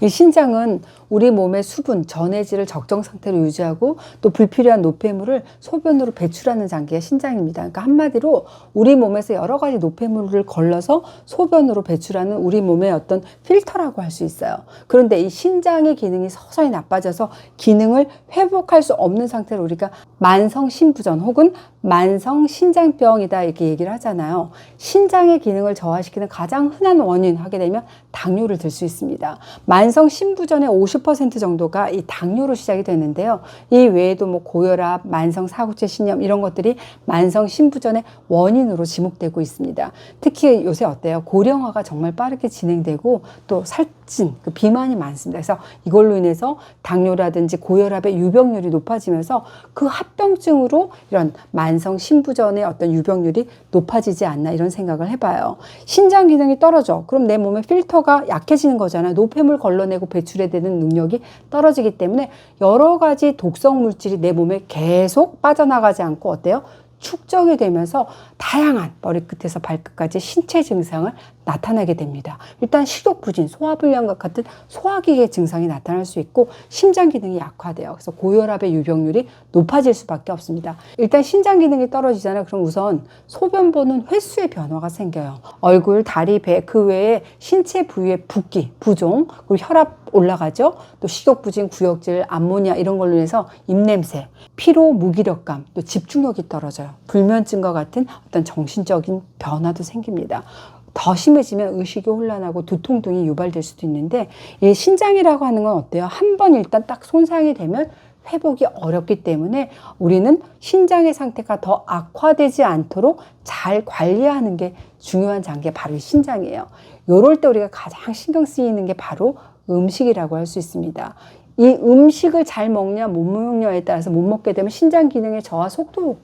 이 신장은 우리 몸의 수분, 전해질을 적정 상태로 유지하고 또 불필요한 노폐물을 소변으로 배출하는 장기가 신장입니다. 그러니까 한마디로 우리 몸에서 여러 가지 노폐물을 걸러서 소변으로 배출하는 우리 몸의 어떤 필터라고 할 수 있어요. 그런데 이 신장의 기능이 서서히 나빠져서 기능을 회복할 수 없는 상태로 우리가 만성 신부전 혹은 만성 신장병이다 이렇게 얘기를 하잖아요. 신장의 기능을 저하시키는 가장 흔한 원인 하게 되면 당뇨를 들 수 있습니다. 만성 신부전의 50% 정도가 이 당뇨로 시작이 되는데요. 이 외에도 뭐 고혈압, 만성 사구체 신염 이런 것들이 만성 신부전의 원인으로 지목되고 있습니다. 특히 요새 어때요? 고령화가 정말 빠르게 진행되고 또 살 찐 그 비만이 많습니다. 그래서 이걸로 인해서 당뇨라든지 고혈압의 유병률이 높아지면서 그 합병증으로 이런 만성 신부전의 어떤 유병률이 높아지지 않나 이런 생각을 해봐요. 신장 기능이 떨어져. 그럼 내 몸의 필터가 약해지는 거잖아요. 노폐물 걸러내고 배출해야 되는 능력이 떨어지기 때문에 여러 가지 독성 물질이 내 몸에 계속 빠져나가지 않고 어때요? 축적이 되면서 다양한 머리끝에서 발끝까지 신체 증상을 나타나게 됩니다. 일단 식욕 부진, 소화불량과 같은 소화기계 증상이 나타날 수 있고 심장 기능이 약화돼요. 그래서 고혈압의 유병률이 높아질 수밖에 없습니다. 일단 신장 기능이 떨어지잖아요. 그럼 우선 소변 보는 횟수의 변화가 생겨요. 얼굴, 다리, 배, 그 외에 신체 부위의 붓기, 부종, 그리고 혈압 올라가죠. 또 식욕 부진, 구역질, 암모니아 이런 걸로 인해서 입냄새, 피로, 무기력감, 또 집중력이 떨어져요. 불면증과 같은 어떤 정신적인 변화도 생깁니다. 더 심해지면 의식이 혼란하고 두통 등이 유발될 수도 있는데 이 신장이라고 하는 건 어때요? 한 번 일단 딱 손상이 되면 회복이 어렵기 때문에 우리는 신장의 상태가 더 악화되지 않도록 잘 관리하는 게 중요한 장기가 바로 이 신장이에요. 요럴 때 우리가 가장 신경 쓰이는 게 바로 음식이라고 할 수 있습니다. 이 음식을 잘 먹냐 못 먹냐에 따라서 못 먹게 되면 신장 기능의 저하 속도에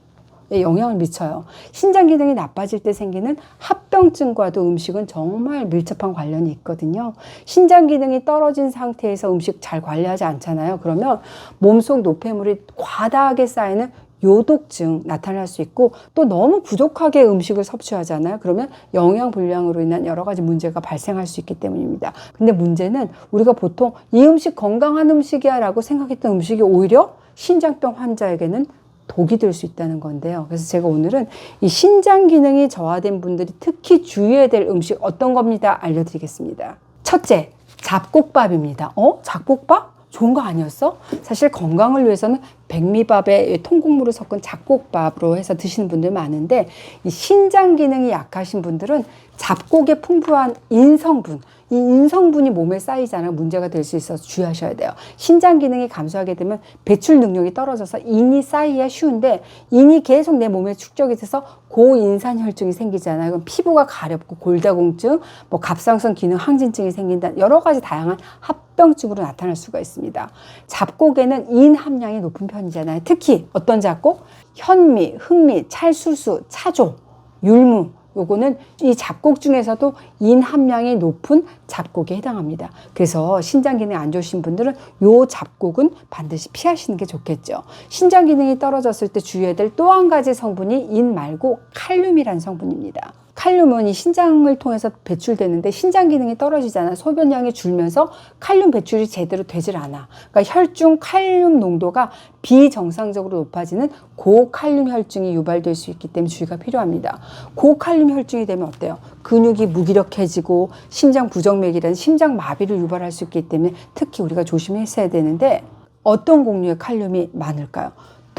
영향을 미쳐요. 신장 기능이 나빠질 때 생기는 합병증과도 음식은 정말 밀접한 관련이 있거든요. 신장 기능이 떨어진 상태에서 음식 잘 관리하지 않잖아요. 그러면 몸속 노폐물이 과다하게 쌓이는 요독증 나타날 수 있고 또 너무 부족하게 음식을 섭취하잖아요. 그러면 영양 불량으로 인한 여러 가지 문제가 발생할 수 있기 때문입니다. 근데 문제는 우리가 보통 이 음식 건강한 음식이야 라고 생각했던 음식이 오히려 신장병 환자에게는 독이 될 수 있다는 건데요. 그래서 제가 오늘은 이 신장 기능이 저하된 분들이 특히 주의해야 될 음식 어떤 겁니다. 알려드리겠습니다. 첫째, 잡곡밥입니다. 어? 잡곡밥? 좋은 거 아니었어? 사실 건강을 위해서는 백미밥에 통곡물을 섞은 잡곡밥으로 해서 드시는 분들 많은데 이 신장 기능이 약하신 분들은 잡곡에 풍부한 인성분, 이 인성분이 몸에 쌓이잖아요. 문제가 될 수 있어서 주의하셔야 돼요. 신장 기능이 감소하게 되면 배출 능력이 떨어져서 인이 쌓이기가 쉬운데 인이 계속 내 몸에 축적이 돼서 고인산 혈증이 생기잖아요. 그럼 피부가 가렵고 골다공증, 뭐 갑상선 기능 항진증이 생긴다. 여러 가지 다양한 합병증으로 나타날 수가 있습니다. 잡곡에는 인 함량이 높은 편이잖아요. 특히 어떤 잡곡? 현미, 흑미, 찰수수, 차조, 율무 요거는 이 잡곡 중에서도 인 함량이 높은 잡곡에 해당합니다. 그래서 신장 기능이 안 좋으신 분들은 요 잡곡은 반드시 피하시는 게 좋겠죠. 신장 기능이 떨어졌을 때 주의해야 될 또 한 가지 성분이 인 말고 칼륨이라는 성분입니다. 칼륨은 이 신장을 통해서 배출되는데 신장 기능이 떨어지잖아. 소변량이 줄면서 칼륨 배출이 제대로 되질 않아. 그러니까 혈중 칼륨 농도가 비정상적으로 높아지는 고칼륨 혈증이 유발될 수 있기 때문에 주의가 필요합니다. 고칼륨 혈증이 되면 어때요? 근육이 무기력해지고 심장 부정맥이라는 심장 마비를 유발할 수 있기 때문에 특히 우리가 조심했어야 되는데 어떤 곡류에 칼륨이 많을까요?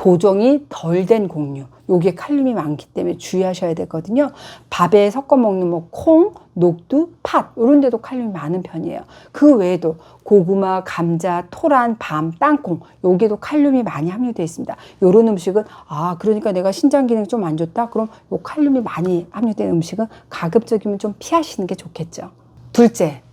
도정이 덜 된 곡류. 여기에 칼륨이 많기 때문에 주의하셔야 되거든요. 밥에 섞어 먹는 뭐 콩, 녹두, 팥 이런 데도 칼륨이 많은 편이에요. 그 외에도 고구마, 감자, 토란, 밤, 땅콩 여기에도 칼륨이 많이 함유되어 있습니다. 이런 음식은 아 그러니까 내가 신장 기능 좀 안 좋다. 그럼 요 칼륨이 많이 함유된 음식은 가급적이면 좀 피하시는 게 좋겠죠. 둘째,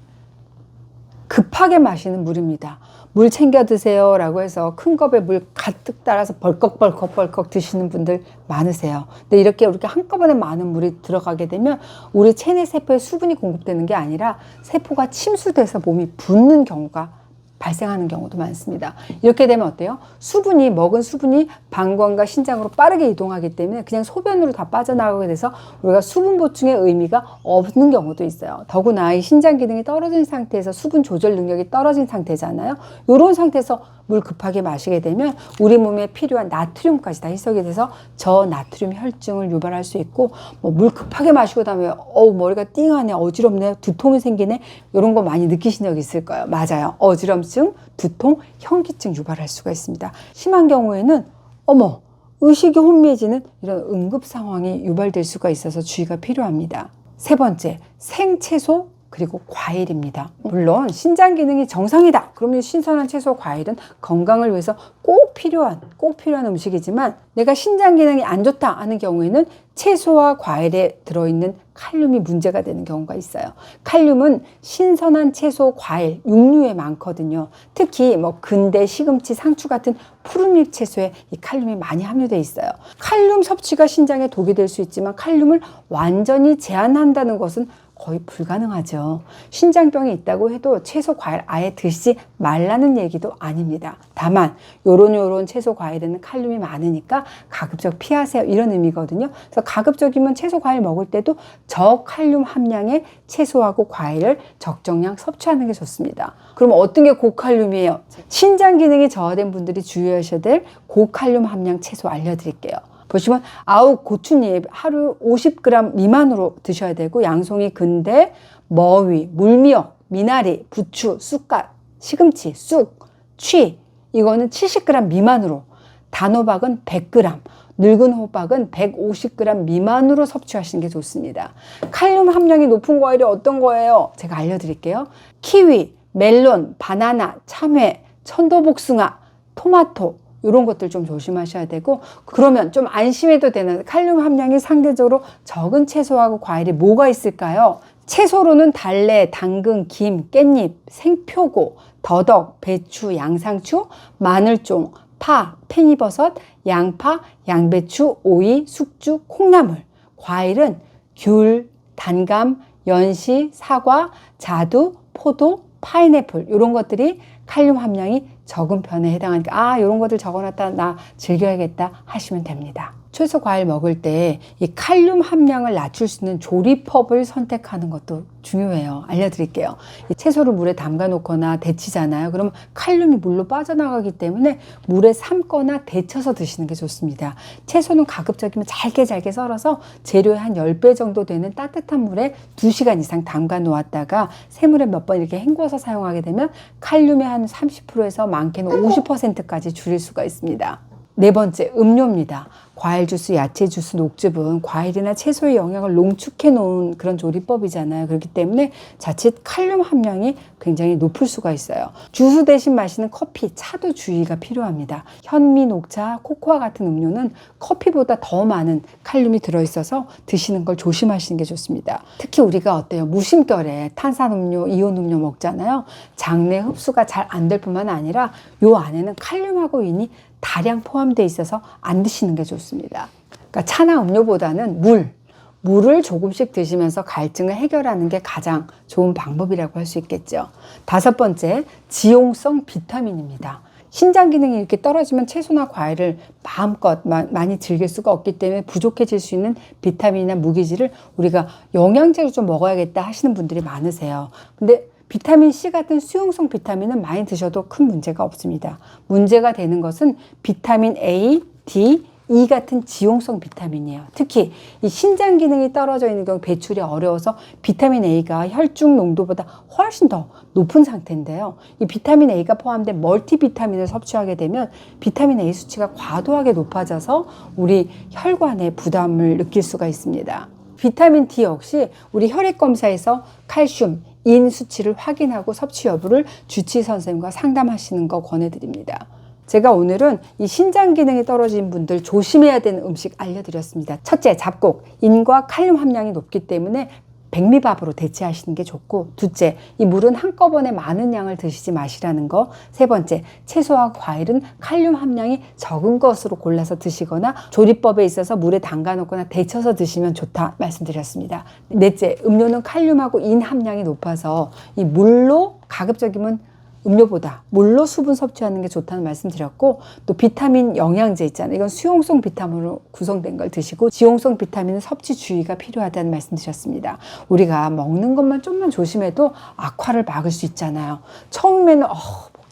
급하게 마시는 물입니다. 물 챙겨 드세요 라고 해서 큰 컵에 물 가득 따라서 벌컥벌컥 벌컥 드시는 분들 많으세요. 근데 이렇게 이렇게 한꺼번에 많은 물이 들어가게 되면 우리 체내 세포에 수분이 공급되는 게 아니라 세포가 침수돼서 몸이 붓는 경우가 발생하는 경우도 많습니다. 이렇게 되면 어때요? 수분이 먹은 수분이 방광과 신장으로 빠르게 이동하기 때문에 그냥 소변으로 다 빠져나가게 돼서 우리가 수분 보충의 의미가 없는 경우도 있어요. 더구나 이 신장 기능이 떨어진 상태에서 수분 조절 능력이 떨어진 상태잖아요. 이런 상태에서 물 급하게 마시게 되면 우리 몸에 필요한 나트륨까지 다 희석이 돼서 저나트륨 혈증을 유발할 수 있고 뭐 물 급하게 마시고 나면 어우 머리가 띵하네 어지럽네 두통이 생기네 이런 거 많이 느끼신 적 있을 거예요. 맞아요. 어지럼증 두통 현기증 유발할 수가 있습니다. 심한 경우에는 어머 의식이 혼미해지는 이런 응급 상황이 유발될 수가 있어서 주의가 필요합니다. 세 번째 생채소 그리고 과일입니다. 물론 신장 기능이 정상이다. 그러면 신선한 채소, 과일은 건강을 위해서 꼭 필요한 꼭 필요한 음식이지만 내가 신장 기능이 안 좋다 하는 경우에는 채소와 과일에 들어있는 칼륨이 문제가 되는 경우가 있어요. 칼륨은 신선한 채소, 과일, 육류에 많거든요. 특히 뭐 근대, 시금치, 상추 같은 푸른잎 채소에 이 칼륨이 많이 함유돼 있어요. 칼륨 섭취가 신장에 독이 될 수 있지만 칼륨을 완전히 제한한다는 것은 거의 불가능하죠. 신장병이 있다고 해도 채소 과일 아예 드시지 말라는 얘기도 아닙니다. 다만 요런 요런 채소 과일에는 칼륨이 많으니까 가급적 피하세요. 이런 의미거든요. 그래서 가급적이면 채소 과일 먹을 때도 저칼륨 함량의 채소하고 과일을 적정량 섭취하는 게 좋습니다. 그럼 어떤 게 고칼륨이에요? 신장 기능이 저하된 분들이 주의하셔야 될 고칼륨 함량 채소 알려드릴게요. 보시면 아우 고추잎 하루 50g 미만으로 드셔야 되고 양송이 근대 머위 물미역 미나리 부추 쑥갓 시금치 쑥 취 이거는 70g 미만으로 단호박은 100g 늙은 호박은 150g 미만으로 섭취하시는 게 좋습니다. 칼륨 함량이 높은 과일이 어떤 거예요? 제가 알려드릴게요. 키위, 멜론, 바나나, 참외, 천도복숭아, 토마토, 이런 것들 좀 조심하셔야 되고 그러면 좀 안심해도 되는 칼륨 함량이 상대적으로 적은 채소하고 과일이 뭐가 있을까요? 채소로는 달래, 당근, 김, 깻잎, 생표고, 더덕, 배추, 양상추, 마늘종, 파, 팽이버섯, 양파, 양배추, 오이, 숙주, 콩나물. 과일은 귤, 단감, 연시, 사과, 자두, 포도, 파인애플 이런 것들이 칼륨 함량이 적은 편에 해당하니까 아 이런 것들 적어놨다 나 즐겨야겠다 하시면 됩니다. 채소 과일 먹을 때 이 칼륨 함량을 낮출 수 있는 조리법을 선택하는 것도 중요해요. 알려드릴게요. 이 채소를 물에 담가 놓거나 데치잖아요. 그러면 칼륨이 물로 빠져나가기 때문에 물에 삶거나 데쳐서 드시는 게 좋습니다. 채소는 가급적이면 잘게 잘게 썰어서 재료의 한 10배 정도 되는 따뜻한 물에 2시간 이상 담가 놓았다가 새물에 몇 번 이렇게 헹궈서 사용하게 되면 칼륨의 한 30%에서 많게는 50%까지 줄일 수가 있습니다. 네 번째, 음료입니다. 과일 주스, 야채 주스, 녹즙은 과일이나 채소의 영양을 농축해 놓은 그런 조리법이잖아요. 그렇기 때문에 자칫 칼륨 함량이 굉장히 높을 수가 있어요. 주스 대신 마시는 커피, 차도 주의가 필요합니다. 현미, 녹차, 코코아 같은 음료는 커피보다 더 많은 칼륨이 들어있어서 드시는 걸 조심하시는 게 좋습니다. 특히 우리가 어때요? 무심결에 탄산음료, 이온음료 먹잖아요. 장내 흡수가 잘 안 될 뿐만 아니라 요 안에는 칼륨하고 인이 다량 포함되어 있어서 안 드시는 게 좋습니다. 그러니까 차나 음료보다는 물, 물을 조금씩 드시면서 갈증을 해결하는 게 가장 좋은 방법이라고 할 수 있겠죠. 다섯 번째, 지용성 비타민입니다. 신장 기능이 이렇게 떨어지면 채소나 과일을 마음껏 마, 많이 즐길 수가 없기 때문에 부족해질 수 있는 비타민이나 무기질을 우리가 영양제로 좀 먹어야겠다 하시는 분들이 많으세요. 근데 비타민 C 같은 수용성 비타민은 많이 드셔도 큰 문제가 없습니다. 문제가 되는 것은 비타민 A, D, E 같은 지용성 비타민이에요. 특히 이 신장 기능이 떨어져 있는 경우 배출이 어려워서 비타민 A가 혈중 농도보다 훨씬 더 높은 상태인데요. 이 비타민 A가 포함된 멀티 비타민을 섭취하게 되면 비타민 A 수치가 과도하게 높아져서 우리 혈관에 부담을 느낄 수가 있습니다. 비타민 D 역시 우리 혈액 검사에서 칼슘, 인 수치를 확인하고 섭취 여부를 주치 선생님과 상담하시는 거 권해드립니다. 제가 오늘은 이 신장 기능이 떨어진 분들 조심해야 되는 음식 알려드렸습니다. 첫째, 잡곡. 인과 칼륨 함량이 높기 때문에 백미밥으로 대체하시는 게 좋고 둘째, 이 물은 한꺼번에 많은 양을 드시지 마시라는 거. 세 번째, 채소와 과일은 칼륨 함량이 적은 것으로 골라서 드시거나 조리법에 있어서 물에 담가 놓거나 데쳐서 드시면 좋다 말씀드렸습니다. 넷째, 음료는 칼륨하고 인 함량이 높아서 이 물로 가급적이면 음료보다 물로 수분 섭취하는 게 좋다는 말씀 드렸고 또 비타민 영양제 있잖아요. 이건 수용성 비타민으로 구성된 걸 드시고 지용성 비타민은 섭취 주의가 필요하다는 말씀 드렸습니다. 우리가 먹는 것만 좀만 조심해도 악화를 막을 수 있잖아요. 처음에는 어,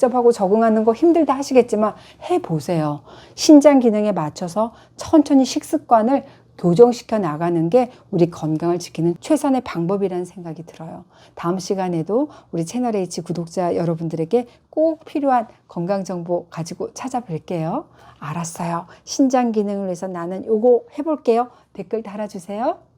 복잡하고 적응하는 거 힘들다 하시겠지만 해보세요. 신장 기능에 맞춰서 천천히 식습관을 교정시켜 나가는 게 우리 건강을 지키는 최선의 방법이라는 생각이 들어요. 다음 시간에도 우리 채널 H 구독자 여러분들에게 꼭 필요한 건강 정보 가지고 찾아뵐게요. 알았어요. 신장 기능을 위해서 나는 요거 해볼게요. 댓글 달아주세요.